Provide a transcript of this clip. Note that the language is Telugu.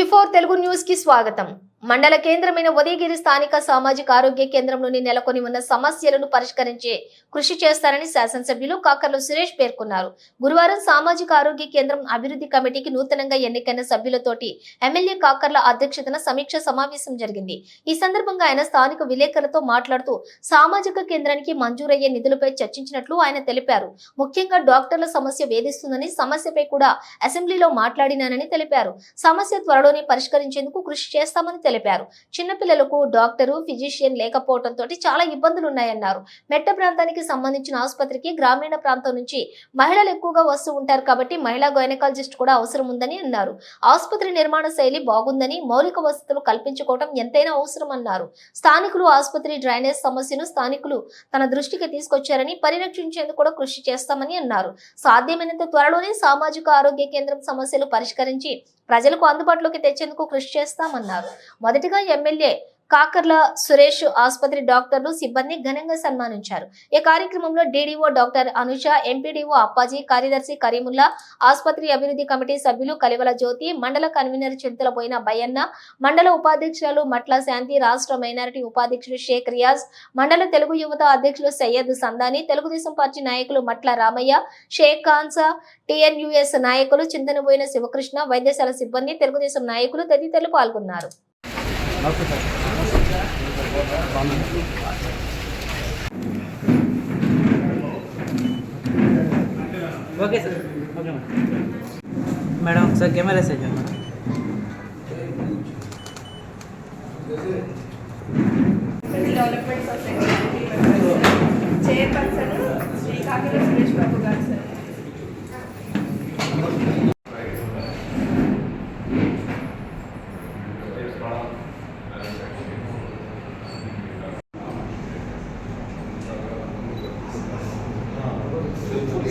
బిఫోర్ తెలుగు న్యూస్కి స్వాగతం. మండల కేంద్రమైన ఉదయగిరి స్థానిక సామాజిక ఆరోగ్య కేంద్రంలోని నెలకొని ఉన్న సమస్యలను పరిష్కరించే కృషి చేస్తారని శాసనసభ్యులు కాకర్లు సురేష్ పేర్కొన్నారు. గురువారం సామాజిక ఆరోగ్య కేంద్రం అభివృద్ధి కమిటీకి నూతనంగా ఎన్నికైన సభ్యులతోటి ఎమ్మెల్యే కాకర్ల అధ్యక్షతన సమీక్ష సమావేశం జరిగింది. ఈ సందర్భంగా ఆయన స్థానిక విలేకరులతో మాట్లాడుతూ సామాజిక కేంద్రానికి మంజూరయ్యే నిధులపై చర్చించినట్లు ఆయన తెలిపారు. ముఖ్యంగా డాక్టర్ల సమస్య వేధిస్తుందని సమస్యపై కూడా అసెంబ్లీలో మాట్లాడినానని తెలిపారు. సమస్య త్వరలోనే పరిష్కరించేందుకు కృషి చేస్తామని తెలిపారు. చిన్నపిల్లలకు డాక్టరు ఫిజిషియన్ లేకపోవడంతో చాలా ఇబ్బందులు ఉన్నాయన్నారు మెట్ట ప్రాంతానికి సంబంధించిన ఆసుపత్రికి గ్రామీణ ప్రాంతం నుంచి మహిళలు ఎక్కువగా వస్తూ ఉంటారు కాబట్టి మహిళా గైనకాలజిస్ట్ కూడా అవసరం ఉందని అన్నారు. ఆసుపత్రి నిర్మాణ శైలి బాగుందని మౌలిక వసతులు కల్పించుకోవడం ఎంతైనా అవసరం అన్నారు స్థానికులు ఆసుపత్రి డ్రైనేజ్ సమస్యను స్థానికులు తన దృష్టికి తీసుకొచ్చారని పరిరక్షించేందుకు కూడా కృషి చేస్తామని అన్నారు. సాధ్యమైనంత త్వరలోనే సామాజిక ఆరోగ్య కేంద్రం సమస్యలు పరిష్కరించి ప్రజలకు అందుబాటులోకి తెచ్చేందుకు కృషి చేస్తామన్నారు. మొదటిగా ఎమ్మెల్యే కాకర్ల సురేష్ ఆసుపత్రి డాక్టర్లు సిబ్బంది ఘనంగా సన్మానించారు. ఈ కార్యక్రమంలో DDO doctor Anusha MPDO Appaji కార్యదర్శి కరీముల్లా ఆసుపత్రి అభివృద్ధి కమిటీ సభ్యులు కలివల జ్యోతి మండల కన్వీనర్ చింతలపోయిన బయ్యన్న మండల ఉపాధ్యక్షులు మట్ల శాంతి రాష్ట్ర మైనారిటీ ఉపాధ్యక్షులు షేక్ రియాజ్ మండల తెలుగు యువత అధ్యక్షులు సయ్యద్ సందాని తెలుగుదేశం పార్టీ నాయకులు మట్ల రామయ్య షేక్ కాన్సా టిఎన్యుఎస్ నాయకులు చింతనబోయిన శివకృష్ణ వైద్యశాల సిబ్బంది తెలుగుదేశం నాయకులు తదితరులు పాల్గొన్నారు. okay sir okay madam madam ఒకసారి కెమెరా సెట్ చేయండి madam development society chairperson Shri Kakila Suresh Babu garu sir Gracias.